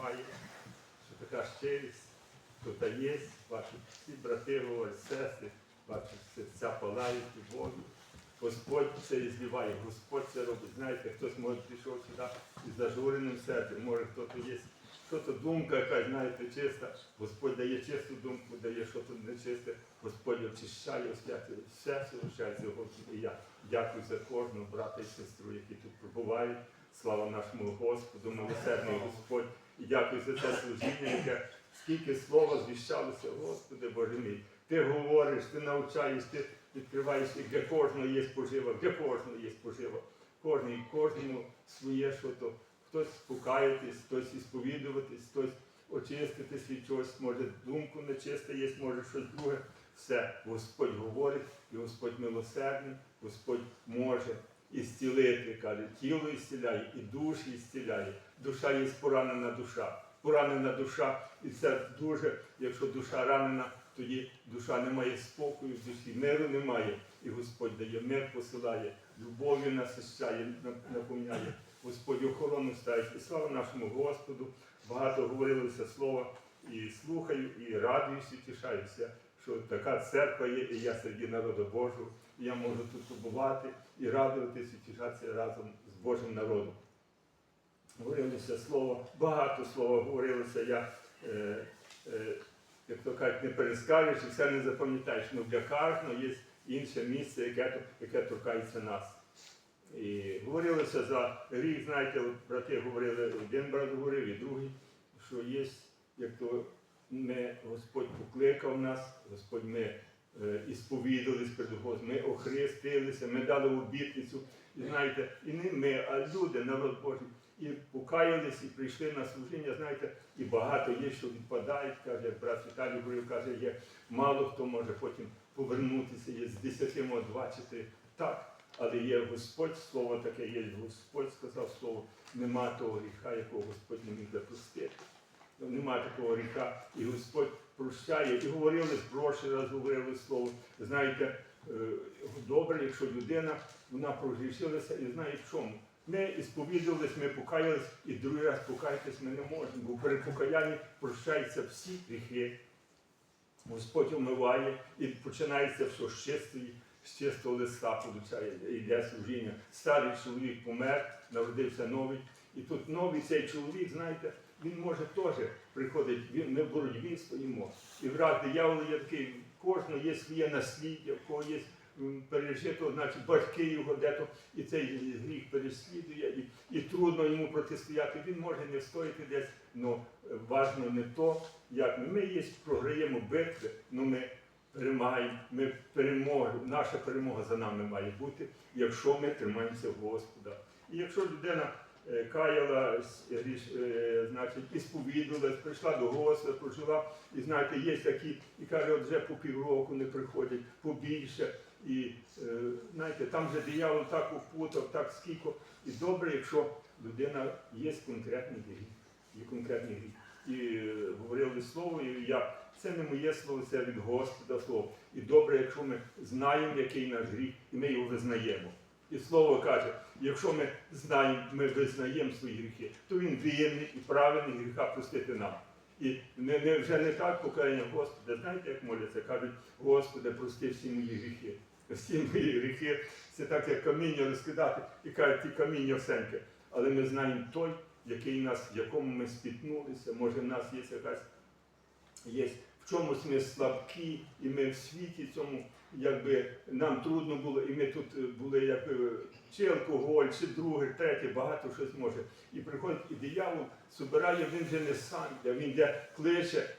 немає, що така щирість тут є, бачу, всі брати говорять, сестри, бачу, серця палають любов'ю. Господь це і зливає, Господь це робить. Знаєте, хтось може пішов сюди із зажуреним серцем, може хтось є, хто-то думка якась, знаєте, чиста. Господь дає чисту думку, дає щось нечисте. Господь очищає, освячує, все залишається Господь. І я дякую за кожного брата і сестру, які тут пробувають. Слава нашому Господу, милосердний Господь. І дякую за це служіння, яке скільки слова звіщалося, Господи Боже мій. Ти говориш, ти навчаєш, ти відкриваєш, і для кожного є спожива, для кожного є спожива. Кожний, кожному своє що то. Хтось покаятись, хтось ісповідуватись, хтось очиститись від чогось, може думку нечиста є, може щось друге. Все, Господь говорить, і Господь милосердний, Господь може ісцілити, каже, тіло ісціляє, і душі ісціляє. Душа є поранена душа. Поранена душа, і це дуже, якщо душа ранена, тоді душа не має спокою душі, миру немає. І Господь дає мир, посилає, любов'ю насищає, на- наповняє. Господь охорону ставить. І слава нашому Господу. Багато говорилося слова і слухаю, і радуюся, і тішаюся, що така церква є, і я серед народу Божого. Я можу тут побувати і радуватися, і тішатися разом з Божим народом. Говорилося слово, багато слова говорилося. Я, е, е, як то кажуть, не перескажеш і все не запам'ятаєш. Ну для кожного є інше місце, яке, яке торкається нас. І говорилося за гріх, знаєте, брати говорили, один брат говорив, і другий, що є, як то ми, Господь покликав нас, Господь ми е, ісповідались перед Господом, ми охрестилися, ми дали обітницю. І знаєте, і не ми, а люди, народ Божий, і покаялись, і прийшли на служіння, знаєте, і багато є, що відпадають, каже, брат Віталій говорив, каже, є мало хто може потім повернутися, є з десяти, може, два чи три. Так, але є Господь, слово таке є, Господь сказав слово, нема того гріха, якого Господь не міг допустити. Нема такого гріха. І Господь прощає. І говорили, прошлий раз говорили слово. Знаєте, е, добре, якщо людина вона прогрішилася і знає в чому. Ми ісповідувались, ми покаялись, і другий раз покаятись ми не можемо, бо при покаянні прощаються всі гріхи. Господь омиває і починається все з чистої, з чистого листа получає, йде служіння. Старий чоловік помер, народився новий. І тут новий цей чоловік, знаєте, він може теж приходить, він, ми в боротьбі стоїмо. І враг диявола є такий, кожного є своє насліддя, в кого є пережито, значить батьки його дето, і цей гріх переслідує, і, і трудно йому протистояти. Він може не встояти десь, але важливо не то, як ми. Ми є, програємо битви, але ми перемагаємо, ми переможемо. Наша перемога за нами має бути, якщо ми тримаємося Господа. І якщо людина каялась, е, значить, і сповідувалась, прийшла до Господа, прожила, і знаєте, є такі, і каже, от вже по півроку не приходять, побільше. І е, знаєте, там вже диявол так упутав, так скільки. І добре, якщо людина є конкретний гріх, є конкретний гріх. І е, говорили слово, і я це не моє слово, це від Господа слово. І добре, якщо ми знаємо, який наш гріх, і ми його визнаємо. І слово каже, якщо ми знаємо, ми визнаємо свої гріхи, то він вірний і правильний гріха простити нам. І не, не, вже не так покаяння Господа. Знаєте, як моляться? Кажуть, Господи, прости всі мої гріхи. Всі мої гріхи це так, як каміння розкидати, і кажуть, ті каміння всеньке. Але ми знаємо той, який нас, в якому ми спітнулися, може в нас є якась є в чомусь ми слабкі, і ми в світі цьому, якби нам трудно було, і ми тут були як е, чи алкоголь, чи друге, третє, багато щось може. І приходить і диявол собирає, він вже не сам, він йде кличе.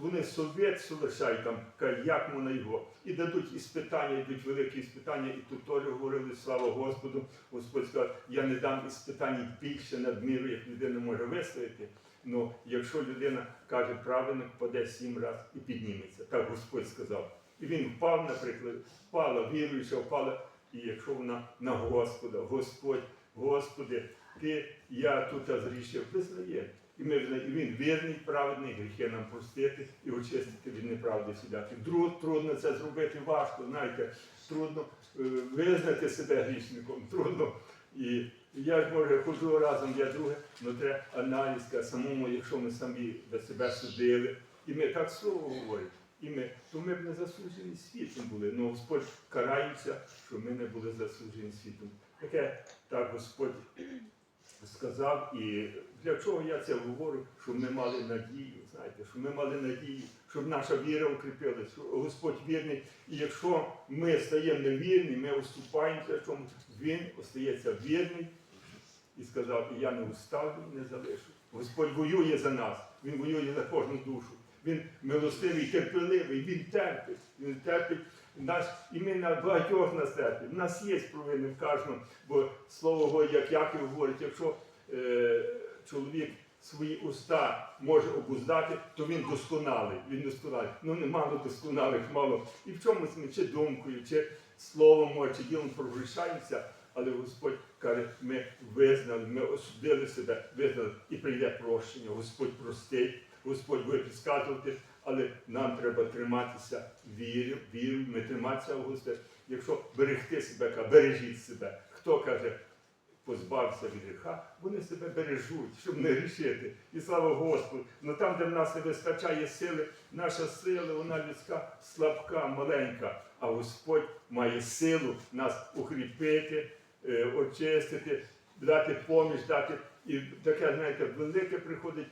Вони совет залишають там, як можна його. І дадуть іспитання, йдуть великі іспитання, і тут теж говорили, слава Господу. Господь сказав, я не дам іспитань більше надміру, як людина може вистояти. Ну, якщо людина каже правильно, впаде сім разів і підніметься. Так Господь сказав. І він впав, наприклад, впала, віруюча, впала. І якщо вона на Господа, Господь, Господи, Ти, я тут зрішив, визнає. І ми і він вірний, праведний, гріхи нам простити і очистити від неправди сідати. Трудно це зробити важко, знаєте, трудно е, визнати себе грішником, трудно. І Я ж може ходжу разом, я друге, але треба аналізка самому, якщо ми самі до себе судили. І ми так слово говоримо. І ми, то ми б не засуджені світом були. Ну Господь карається, що ми не були засуджені світом. Таке так Господь сказав. І для чого я це говорю? Щоб ми мали надію, знаєте, щоб ми мали надію, щоб наша віра укріпилась, що Господь вірний. І якщо ми стаємо невірні, ми уступаємося в чому, Він остається вірний і сказав, і я не уставлю, не залишу. Господь воює за нас, Він воює за кожну душу. Він милостивий, терпеливий, він терпить, він терпить нас, і ми на багатьох нас терпить. У нас є провини в кожному, бо слово Боже, як Яків говорить, якщо е, чоловік свої уста може обуздати, то він досконалий. Він досконалий. Ну немало досконалих, мало. І в чомусь ми чи думкою, чи словом, може, чи ділом прогрішаємося, але Господь каже, ми визнали, ми осудили себе, визнали, і прийде прощення. Господь простить, Господь буде підказувати, але нам треба триматися вірю, вірю, ми триматися в Господь. Якщо берегти себе, бережіть себе. Хто каже, позбався від гріха, вони себе бережуть, щоб не грішити. І слава Господу. Ну там, де в нас не вистачає сили, наша сила, вона людська, слабка, маленька. А Господь має силу нас укріпити, е, очистити, дати поміч, дати. І таке, знаєте, велике приходить.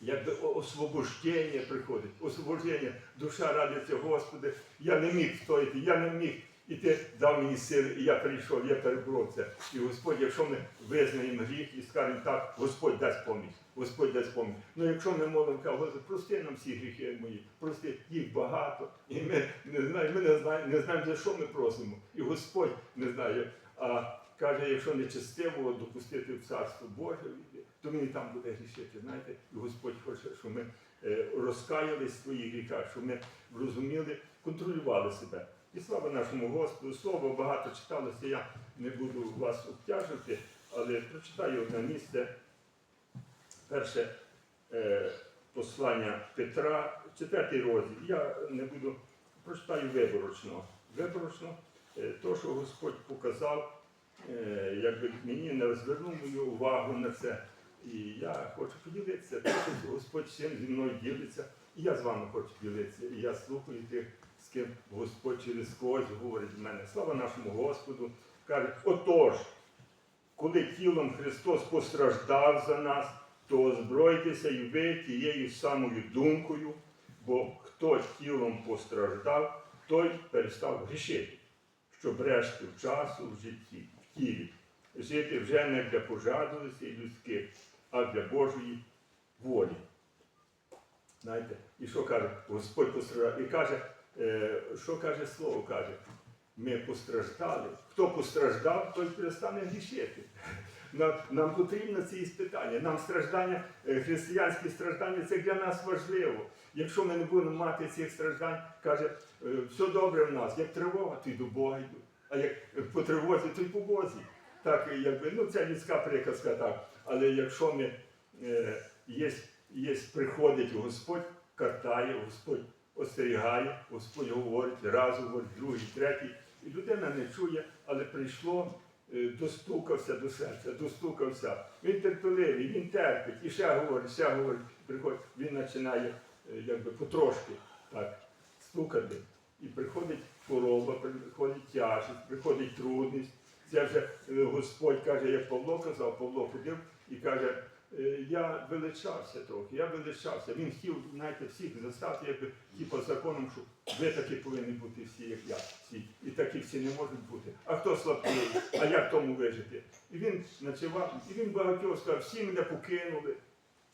Якби освобождення приходить, освобождення, душа радиться, Господи, я не міг стояти, я не міг. І ти дав мені сили, і я прийшов, я переборов це. І Господь, якщо ми визнаємо гріх і скажемо так, Господь дасть поміч, Господь дасть поміч. Ну якщо ми молимо, Господи, прости нам всі гріхи мої, прости, їх багато. І ми не знаємо, ми не знаємо, не знаємо, за що ми просимо. І Господь не знає. А каже, якщо нечестивого допустити в царство Боже, то він і там буде грішити. Знаєте, Господь хоче, щоб ми е, розкаялись в своїх гріхах, щоб ми розуміли, контролювали себе. І слава нашому Господу, слово багато читалося, я не буду вас обтяжувати, але прочитаю одне місце. Перше е, послання Петра, четвертий розділ. Я не буду прочитаю виборочно. Виборочно, е, то, що Господь показав, е, якби мені не звернув мою увагу на це. І я хочу поділитися, те, що Господь чим зі мною ділиться, і я з вами хочу ділитися. І я слухаю тих, з ким Господь через когось говорить в мене. Слава нашому Господу. Каже, отож, коли тілом Христос постраждав за нас, то озбройтеся і ви тією самою думкою, бо хто тілом постраждав, той перестав грішити, щоб решту часу в житті, в тілі, жити вже не для пожадливості людських, а для Божої волі. Знаєте, і що каже Господь постраждав? І каже, е, що каже слово? каже, ми постраждали. Хто постраждав, той перестане грішити. Нам, нам потрібно ці іспитання. Нам страждання, е, християнські страждання це для нас важливо. Якщо ми не будемо мати цих страждань, каже, е, все добре в нас, як тривога, то й до Бога йду. А як по тривозі, то й по Бозі. Так, якби, ну це людська приказка, так. Але якщо ми е, є, є, приходить Господь, картає, Господь остерігає, Господь говорить, раз говорить, другий, третій. І людина не чує, але прийшло, е, достукався до серця, достукався. Він терпеливий, він терпить, і ще говорить, ще говорить, приходить, він починає е, якби потрошки так, стукати. І приходить хвороба, приходить тяжість, приходить трудність. Це вже Господь каже, як Павло казав, Павло ходив і каже, е, я величався трохи, я величався. Він хотів, знаєте, всіх застати, якби типу законом, що ви такі повинні бути всі, як я. Всі. І такі всі не можуть бути. А хто слабкий, а як тому вижити? І він ночував, і він багатьох сказав, всі мене покинули.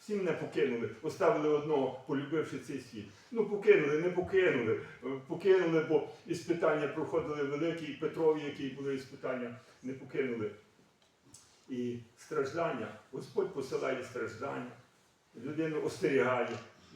Всі мене покинули, оставили одного, полюбивши цей світ. Ну, покинули, не покинули. Покинули, бо іспитання проходили великі, і Петрові, які були іспитання, не покинули. І страждання, Господь посилає страждання, людину остерігає,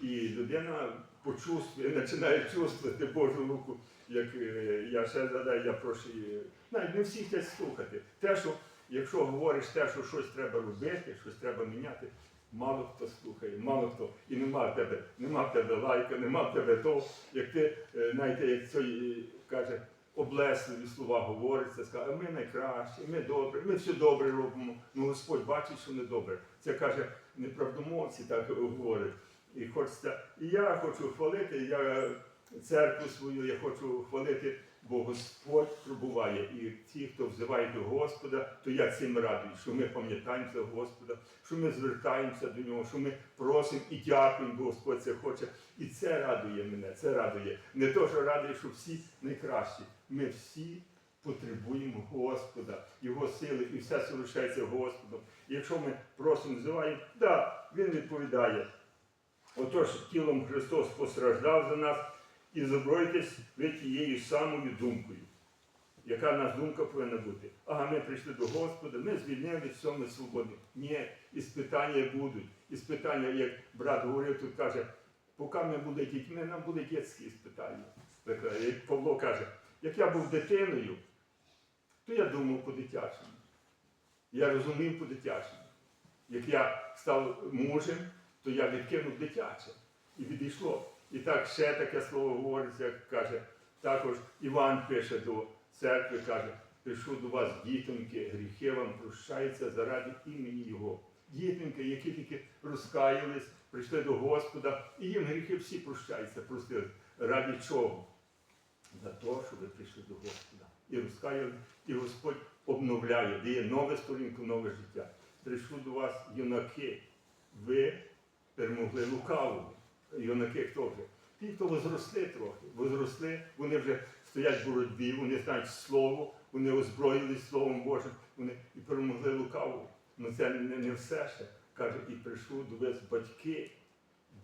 і людина почувствує, починає чувствувати Божу руку, як е, я ще згадаю, я прошу, її. навіть не всі хочуть слухати. Те, що якщо говориш те, що щось треба робити, щось треба міняти, мало хто слухає, мало хто. І нема в тебе, нема в тебе лайка, нема в тебе того, як ти, е, знаєте, як цей е, каже, облесливі слова говориться, скаже, ми найкращі, ми добре, ми все добре робимо. Ну Господь бачить, що не добре. Це каже, неправдомовці так говорять. І хочеться, і я хочу хвалити, я церкву свою, я хочу хвалити, бо Господь пробуває. І ті, хто взиває до Господа, то я цим радий, що ми пам'ятаємо за Господа, що ми звертаємося до нього, що ми просимо і дякуємо, бо Господь це хоче. І це радує мене, це радує. Не то, що радує, що всі найкращі. Ми всі потребуємо Господа, Його сили, і все залишається Господом. І якщо ми просимо, взиваємо, да, Він відповідає. Отож, тілом Христос постраждав за нас і забройтесь ви тією самою думкою. Яка наша думка повинна бути? Ага, ми прийшли до Господа, ми звільнили все, ми свободні. Ні, іспитання будуть. Іспитання, як брат говорив, тут каже, поки ми були дітьми, нам були дітські іспитання. Як Павло каже, як я був дитиною, то я думав по-дитячому. Я розумів по-дитячому. Як я став мужем, то я відкинув дитяче і відійшло. І так ще таке слово говориться, як каже, також Іван пише до церкви, каже, прийшов до вас дітоньки, гріхи вам прощаються заради імені Його. Дітоньки, які тільки розкаялись, прийшли до Господа, і їм гріхи всі прощаються. Прости, раді чого? За те, що ви прийшли до Господа. І розкаяли, і Господь обновляє, дає нове сторінку, нове життя. Прийшли до вас юнаки, ви перемогли лукавого. Юнаки вже? Ті, хто возросли трохи, возросли, вони вже стоять в боротьбі, вони знають слово, вони озброїлись Словом Божим, вони і перемогли лукавого. Ну це не, не все ще. Каже, і прийшов до вас батьки,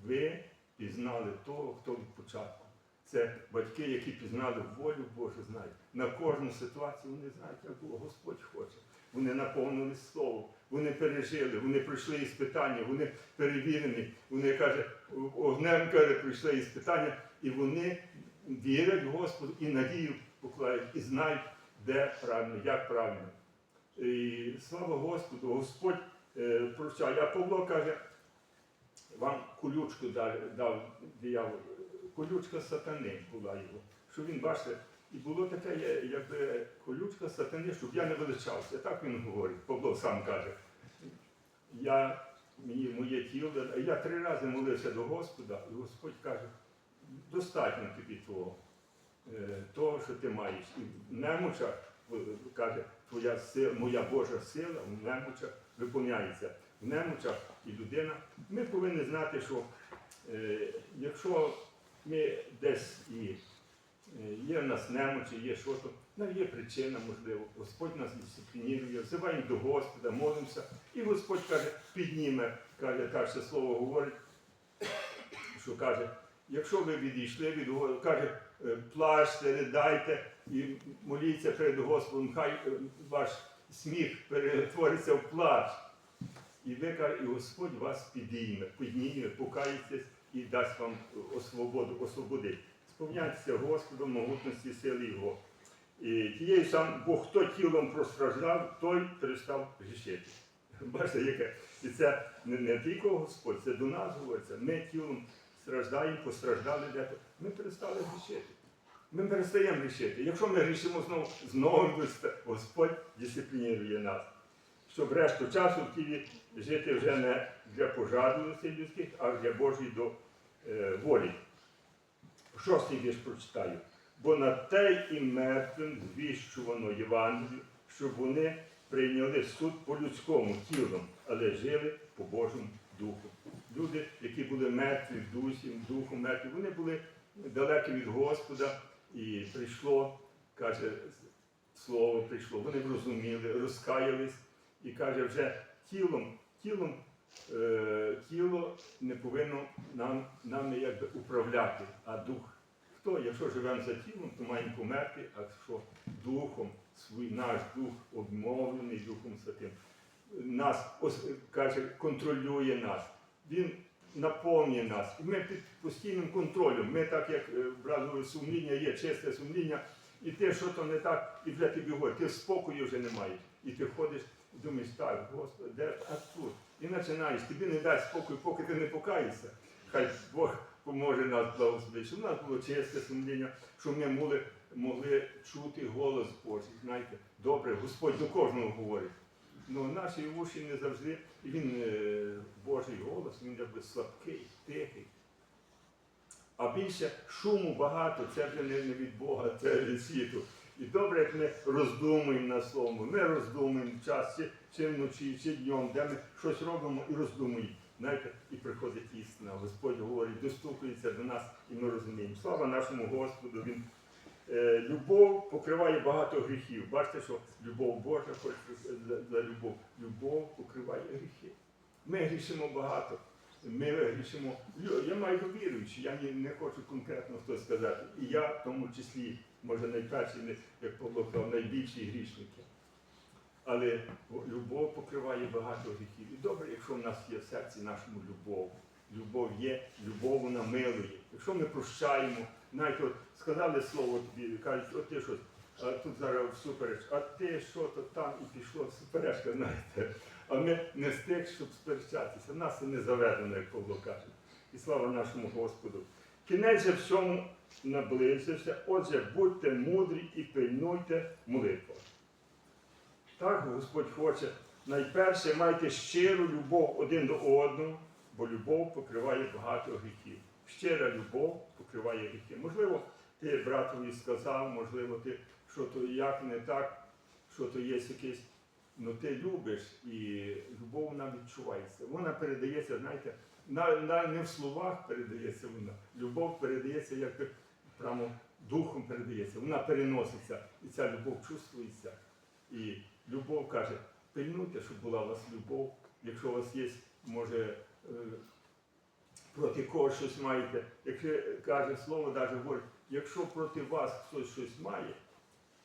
ви пізнали того, хто від початку. Це батьки, які пізнали волю Божу, знають. На кожну ситуацію вони знають, як Господь хоче. Вони наповнили слово, вони пережили, вони пройшли іспитання, вони перевірені. Вони каже, огнем каже, пройшли іспитання, і вони вірять в Господу і надію покладають, і знають, де правильно, як правильно. І слава Господу, Господь е, прощає. А Павло каже, вам колючку дав, диявол. Колючка сатани була його. Що він, бачите, і було таке, якби колючка сатани, щоб я не величався. Так він говорить, Павло сам каже. Я, мені моє тіло, я три рази молився до Господа, і Господь каже, достатньо тобі того, е, того, що ти маєш. І в немочах, е, каже, твоя сила, моя Божа сила в немочах виповняється. В немочах і людина. Ми повинні знати, що е, якщо ми десь і е, є в нас немочі, є що то, ну, є причина, можливо, Господь нас дисциплінує, взиваємо до Господа, молимося, і Господь каже, підніме, каже, так ще слово говорить, що каже, якщо ви відійшли від Господа, каже, е, плачте, ридайте і моліться перед Господом, хай е, ваш сміх перетвориться в плач. І ви каже, і Господь вас підійме, підніме, покаєтесь і дасть вам освободу, освободить. Сповняйтеся Господом могутності сили Його. І тією сам, бо хто тілом простраждав, той перестав грішити. Бачите, яке? І це не, не тільки Господь, це до нас говориться. Ми тілом страждаємо, постраждали дето. Ми перестали грішити. Ми перестаємо грішити. Якщо ми грішимо знову, знову Господь дисциплінує нас щоб решту часу в тілі жити вже не для пожадливостей людських, а для Божої до е, волі. Шостий вірш прочитаю. Бо на те і мертвим звіщувано Євангелію, щоб вони прийняли суд по людському тілом, але жили по Божому духу. Люди, які були мертві в дусі, духом мертві, вони були далекі від Господа, і прийшло, каже, слово прийшло. Вони зрозуміли, розкаялись і каже, вже тілом, тілом е, тіло не повинно нам, нам якби управляти, а дух. Хто, якщо живемо за тілом, то маємо померти, а що духом, свій наш дух обмовлений Духом Святим, нас каже, контролює нас. Він наповнює нас. І ми під постійним контролем. Ми так, як е, брат сумління є, чисте сумління, і ти що то не так, і вже тобі говорить, ти спокою вже не маєш. І ти ходиш і думаєш, так, Господи, де а тут? І починаєш, тобі не дасть спокою, поки ти не покаєшся. Хай Бог поможе нас благословити, щоб у нас було чисте сумління, щоб ми були могли чути голос Божий. Знаєте, добре, Господь до кожного говорить. Ну, наші уші не завжди, він е, Божий голос, він якби слабкий, тихий. А більше шуму багато, це вже не від Бога, це від світу. І добре, як ми роздумуємо на слово, ми роздумуємо час, чи, чи вночі, чи днем, де ми щось робимо і роздумуємо. Знаєте, і приходить істина. Господь говорить, достукується до нас, і ми розуміємо. Слава нашому Господу! Він Е, любов покриває багато гріхів. Бачите, що любов Божа за, любов. Любов покриває гріхи. Ми грішимо багато. Ми грішимо. Я маю віруючи, я не хочу конкретно хто сказати. І я в тому числі, може найперший, як Павло найбільші грішники. Але покриває багато гріхів. І добре, якщо в нас є в серці нашому любов. Любов є, любов вона милує. Якщо ми прощаємо, навіть от сказали слово тобі, кажуть, от ти щось, тут зараз всупереч, а ти що то там і пішло суперечка, знаєте. А ми не з тих, щоб сперечатися. Нас не заведено, як Павло каже. І слава нашому Господу. Кінець же всьому наблизився. Отже, будьте мудрі і пильнуйте молитву. Так Господь хоче. Найперше майте щиру любов один до одного, бо любов покриває багато гріхів. Щира любов покриває гріхи. Можливо, ти братові сказав, можливо, ти що то як не так, що то є якесь. Ну ти любиш і любов вона відчувається. Вона передається, знаєте, на, на, не в словах передається вона. Любов передається як прямо духом передається. Вона переноситься. І ця любов чувствується. І любов каже, пильнуйте, щоб була у вас любов. Якщо у вас є, може, е, проти когось щось маєте, якщо каже слово, навіть говорить, якщо проти вас хтось щось має,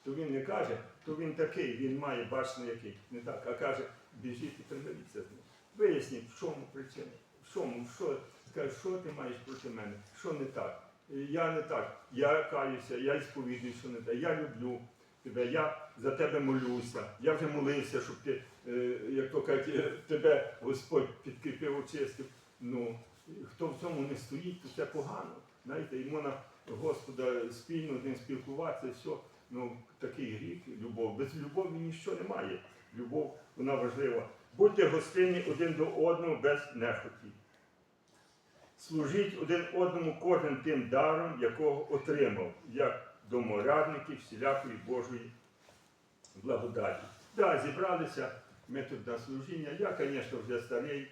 то він не каже, то він такий, він має, бачно який. Не так, а каже, біжіть і примиріться з ним. Виясніть, в чому причина, в чому, що, скаже, що ти маєш проти мене, що не так. Я не так, я каюся, я сповідую, що не так, я люблю тебе, я за тебе молюся, я вже молився, щоб ти, е, як то кажуть, е, тебе Господь підкріпив, очистив. Ну, хто в цьому не стоїть, то це погано. Знаєте, і можна Господа спільно з ним спілкуватися, все. Ну, такий гріх, любов. Без любові нічого немає. Любов, вона важлива. Будьте гостинні один до одного без нехоті. Служіть один одному кожен тим даром, якого отримав, як доморадники всілякої Божої благодаті. Так, зібралися ми тут на служіння. Я, звісно, вже старий.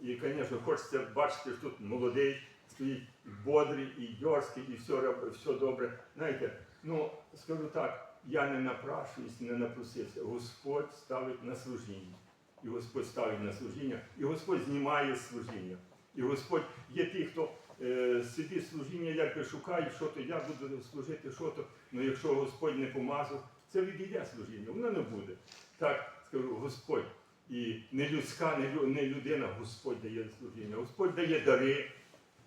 І, звісно, хочеться бачити, що тут молодий, стоїть бодрий і дьорський, і все, все добре. Знаєте, ну, скажу так, я не напрашуюсь, не напросився. Господь ставить на служіння. І Господь ставить на служіння, і Господь знімає служіння. І Господь є ті, хто е, собі служіння якби шукає, що то я буду служити, що то. Ну якщо Господь не помазав, це відійде служіння, воно не буде. Так скажу, Господь. І не людська, не, людина, Господь дає служіння. Господь дає дари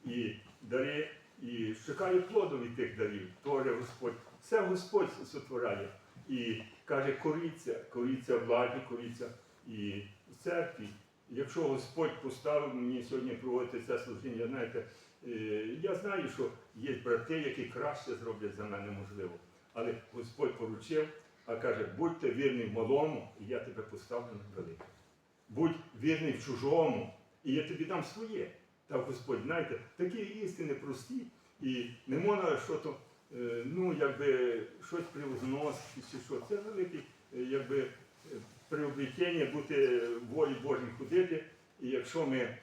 і дари, і шукає плоду від тих дарів. Творить Господь. Все Господь сотворяє. І каже, коріться, коріться владі, коріться і в церкві. Якщо Господь поставив мені сьогодні проводити це служіння, знаєте, е, я знаю, що є брати, які краще зроблять за мене можливо. Але Господь поручив, а каже, будьте вірні в малому, і я тебе поставлю на велике. Будь вірний в чужому, і я тобі дам своє. Так Господь, знаєте, такі істини прості, і не можна що е, ну, якби щось привозносити, чи що. Це велике, е, якби е, приобретення бути волі Божій ходити. І якщо ми,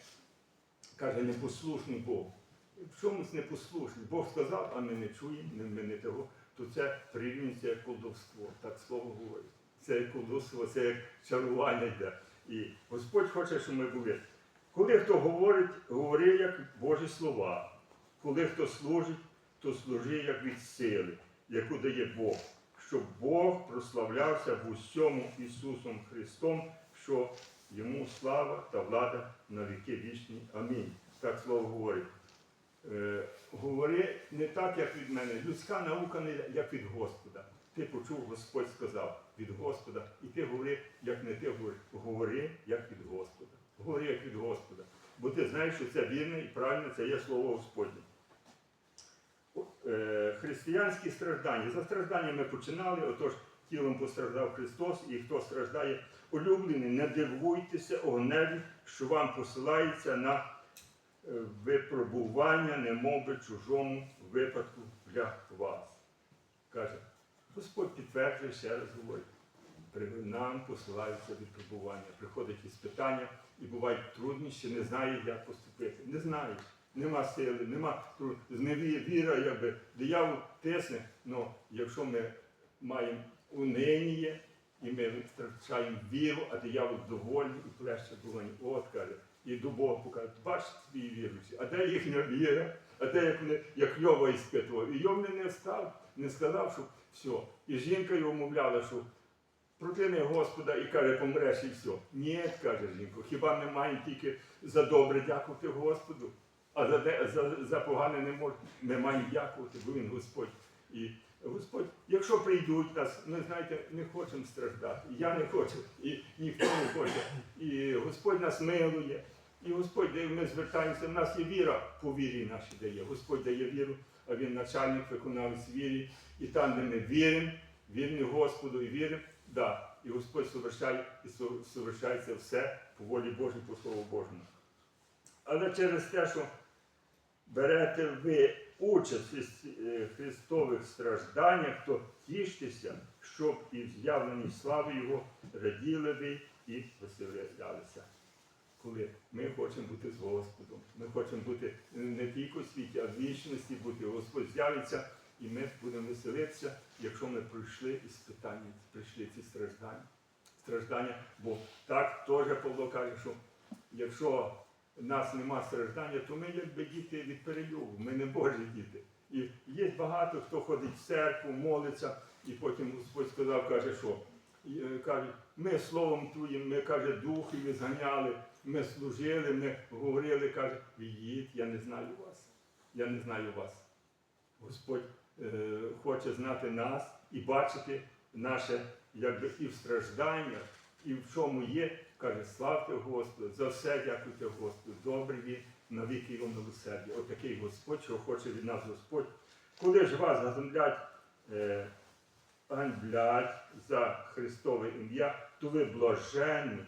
каже, непослушні Богу, в чомусь непослушні, Бог сказав, а ми не чуємо, ми не того, то це прирівнюється як колдовство, так слово говорить. Це як колдовство, це як чарування йде. І Господь хоче, щоб ми були. Коли хто говорить, говори як Божі слова. Коли хто служить, то служи як від сили, яку дає Бог, щоб Бог прославлявся в усьому Ісусом Христом, що йому слава та влада на віки вічні. Амінь. Так слово говорить. Е, говори не так, як від мене. Людська наука не як від Господа. Ти почув, Господь сказав від Господа, і ти говори, як не ти говориш. Говори, як від Господа. Говори, як від Господа. Бо ти знаєш, що це вірне і правильне, це є слово Господнє. Е, християнські страждання. За страждання ми починали, отож тілом постраждав Христос, і хто страждає, улюблені, не дивуйтеся огневі, що вам посилається на випробування, немов чужому випадку для вас. Каже, Господь підтверджує ще раз говорить. Нам посилаються випробування, приходять іспитання і бувають труднощі, не знає, як поступити. Не знає. Нема сили, нема тру- зневі- віра, якби диявол тисне. але якщо ми маємо униніє, і ми втрачаємо віру, а диявол довольний і плеще долоні. От каже. І до Бога покаже, бач твої віруючі, а де їхня віра, а де як, вони, як Йова іспитував. І Йов не встав, не сказав, що все. І жінка його мовляла, що прокляни Господа і каже, помреш і все. Ні, каже жінка, хіба ми маємо тільки за добре дякувати Господу, а за, де- за, за погане не можна. Ми маємо дякувати, бо він Господь. І Господь, якщо прийдуть нас, ми знаєте, не хочемо страждати. Я не хочу, і ніхто не хоче. І Господь нас милує. І Господь, де ми звертаємося, в нас є віра, по вірі нашій дає. Господь дає віру, а Він начальник, виконавець вірі. І там, де ми віримо, вірні Господу і віримо, да, і Господь совершає і совершається все по волі Божій, по Слову Божому. Але через те, що берете ви участь е, Христових стражданнях, то тіштеся, щоб і в з'явленій слави Його раділи ви і веселялися. Коли ми хочемо бути з Господом, ми хочемо бути не тільки у світі, а в вічності бути. Господь з'явиться, і ми будемо веселитися, якщо ми пройшли іспитання, пройшли ці страждання. Страждання, бо так теж Павло каже, що якщо в нас нема страждання, то ми якби діти від перелюбу, ми не Божі діти. І є багато, хто ходить в церкву, молиться, і потім Господь сказав, каже, що е, ми словом туєм, ми каже, духів зганяли, ми служили, ми говорили, каже, їдь, я не знаю вас. Я не знаю вас. Господь е, хоче знати нас і бачити наше якби і в стражданнях, і в чому є. Каже, славте Господу, за все дякуйте Господу. Добрий він, навіки його милосердя. Отакий Господь, що хоче від нас Господь. Коли ж вас газомлять, е, за Христове ім'я, то ви блаженні,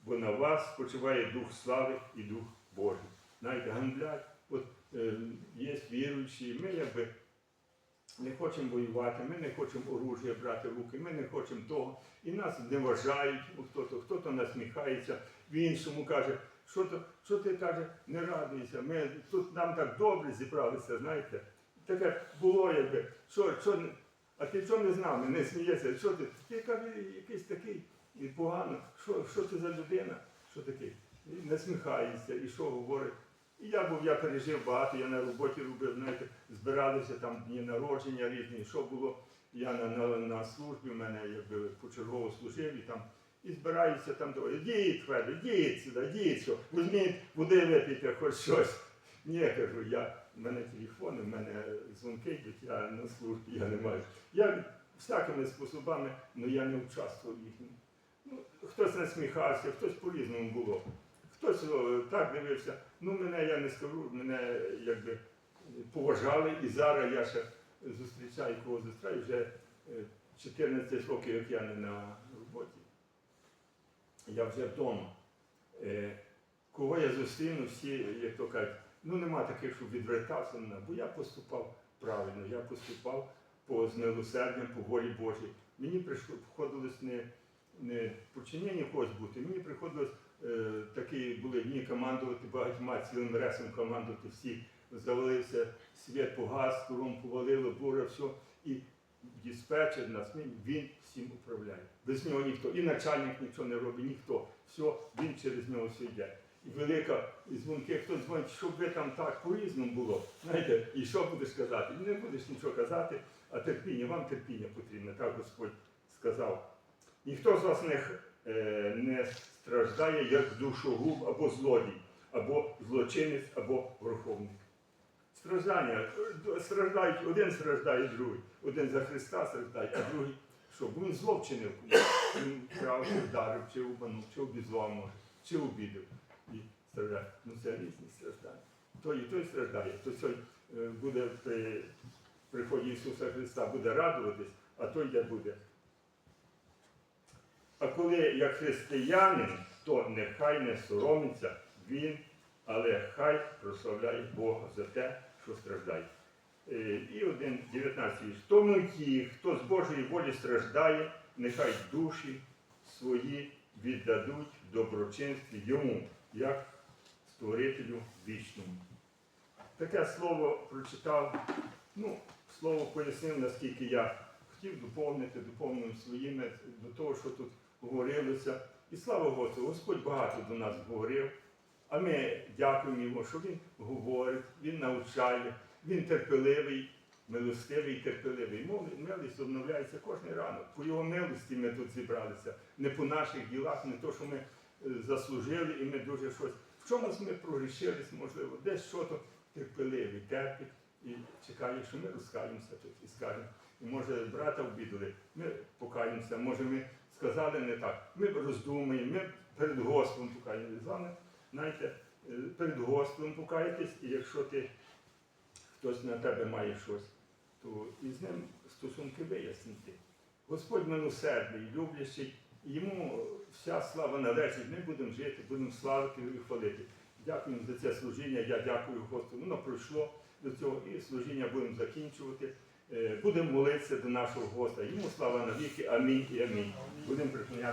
бо на вас спочиває Дух слави і Дух Божий. Знаєте, ганьблять. От е, є віруючі, ми якби не хочемо воювати, ми не хочемо оружие брати в руки, ми не хочемо того. І нас не вважають, ну, хто-то, хто-то насміхається, в іншому каже, що, то, що ти каже, не радуйся. Ми тут нам так добре зібралися, знаєте. Таке було, якби, що, що, а ти чого не з нами, не смієшся? Що ти? Ти каже, якийсь такий і погано. Що, що ти за людина? Що такий? Насміхається, і що говорить. І я був, я пережив багато, я на роботі робив, знаєте, збиралися там дні народження різні, що було. Я на, на, на службі, в мене якби почергово служив і там. І збираюся там до діть, Федор, діть сюди, діть що, візьміть води випійте, хоч щось. Ні, кажу, я, в мене телефон, в мене дзвонки йдуть, я на службі, я не маю. Я всякими способами, але я не участвував в їхньому. Ну, хтось насміхався, хтось по-різному було. Хтось так дивився. Ну, мене я не скажу, мене якби поважали, і зараз я ще зустрічаю кого зустрічаю, вже е, 14 років, як я не на роботі. Я вже вдома. Е, Кого я зустріну, всі, як то кажуть, ну нема таких, щоб відвертався бо я поступав правильно, я поступав по з милосердям, по волі Божій. Мені приходилось не, не подчинення когось бути, мені приходилось е, такі були дні командувати багатьма цілим ресом командувати всі. Завалився світ погас, туром повалило, буря, все. І диспетчер нас, він, всім управляє. Без нього ніхто. І начальник нічого не робить, ніхто. Все, він через нього все йде. І велика дзвонки, хто дзвонить, щоб ви там так по-різному було. Знаєте, і що будеш казати? Не будеш нічого казати, а терпіння, вам терпіння потрібне, так Господь сказав. Ніхто з вас не, е, не страждає як душогуб або злодій, або злочинець, або верховник. Страждання. Страждають, один страждає, другий. Один за Христа страждає, а другий що? Бо він зло вчинив. Він крав, чи вдарив, чи обманув, чи обізвав може, чи обідав. І страждає. Ну це різні страждання. Той і той страждає, то той е, буде при приході Ісуса Христа буде радуватись, а той де буде. А коли як християнин, то нехай не соромиться він, але хай прославляє Бога за те, що страждає. Е, І один 19. Тому ті, хто з Божої волі страждає, нехай душі свої віддадуть в доброчинстві йому, як створителю вічному. Таке слово прочитав, ну, слово пояснив, наскільки я хотів доповнити, доповнив своїми до того, що тут говорилося. І слава Господу, Господь багато до нас говорив. А ми дякуємо йому, що Він говорить, Він навчає, Він терпеливий, милостивий терпеливий. Милість обновляється кожен ранок. По його милості ми тут зібралися. Не по наших ділах, не то, що ми е, заслужили, і ми дуже щось. В чомусь ми прогрішились, можливо, десь що то терпеливий, терпить і чекає, що ми розкаємося тут і скажемо. І може брата обідали, ми покаємося, може ми сказали не так. Ми роздумуємо, ми перед Господом покаємося. З вами, знаєте, е, перед Господом покаєтесь, і якщо ти хтось на тебе має щось, то із ним стосунки вияснити. Господь милосердний, люблячий, йому вся слава належить. Ми будемо жити, будемо славити і хвалити. Дякуємо за це служіння. Я дякую Господу. Воно пройшло до цього і служіння будемо закінчувати. Е, Будемо молитися до нашого Господа. Йому слава навіки. Амінь і амінь. Будемо припиняти.